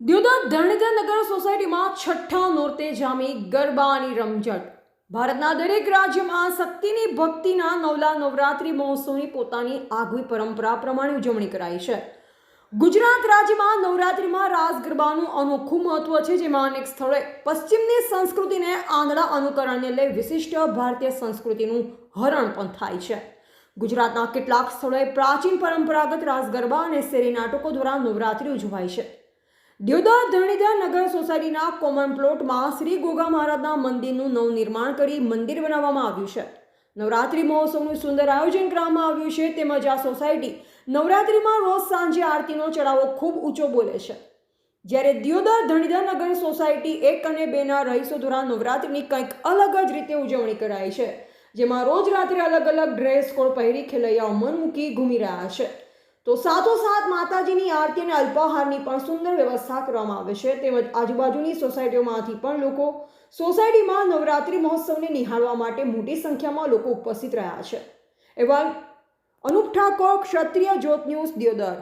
દ્યોદર ધરણીધર નગર સોસાયટીમાં છઠ્ઠા નોરતે જામી ગરબાની રમઝટ. ભારતના દરેક રાજ્યમાં શક્તિની ભક્તિના નવલા નવરાત્રિ મહોત્સવની પોતાની આગવી પરંપરા પ્રમાણે ઉજવણી કરાઈ છે. ગુજરાત રાજ્યમાં નવરાત્રિમાં રાસ ગરબાનું અનોખું મહત્વ છે, જેમાં અનેક સ્થળોએ પશ્ચિમની સંસ્કૃતિને આંધળા અનુકરણને લઈ વિશિષ્ટ ભારતીય સંસ્કૃતિનું હરણ પણ થાય છે. ગુજરાતના કેટલાક સ્થળોએ પ્રાચીન પરંપરાગત રાસ ગરબા અને શેરી નાટકો દ્વારા નવરાત્રિ ઉજવાય છે. દ્યોદર ધરણીધર નગર સોસાયટીના કોમન પ્લોટમાં શ્રી ગોગા મહારાજના મંદિરનું નવનિર્માણ કરી મંદિર બનાવવામાં આવ્યું છે. નવરાત્રિ મહોત્સવનું સુંદર આયોજન કરવામાં આવ્યું છે તેમજ આ સોસાયટી નવરાત્રિમાં રોજ સાંજે આરતીનો ચડાવો ખૂબ ઊંચો બોલે છે. જ્યારે દિયોદર ધણીધર નગર સોસાયટી એક અને બેના રહીશો દ્વારા નવરાત્રિની કંઈક અલગ જ રીતે ઉજવણી કરાય છે. જેમાં રોજ રાત્રે અલગ અલગ ડ્રેસ કોડ પહેરી ખેલૈયાઓ મન મૂકી ઘૂમી રહ્યા છે. તો સાથોસાથ માતાજીની આરતી અને અલ્પાહારની પણ સુંદર વ્યવસ્થા કરવામાં આવે છે. તેમજ આજુબાજુની સોસાયટીઓમાંથી પણ લોકો સોસાયટીમાં નવરાત્રિ મહોત્સવને નિહાળવા માટે મોટી સંખ્યામાં લોકો ઉપસ્થિત રહ્યા છે. એવા અનુપ ઠાકોર, ક્ષત્રિય જ્યોત ન્યૂઝ, દિયોદર.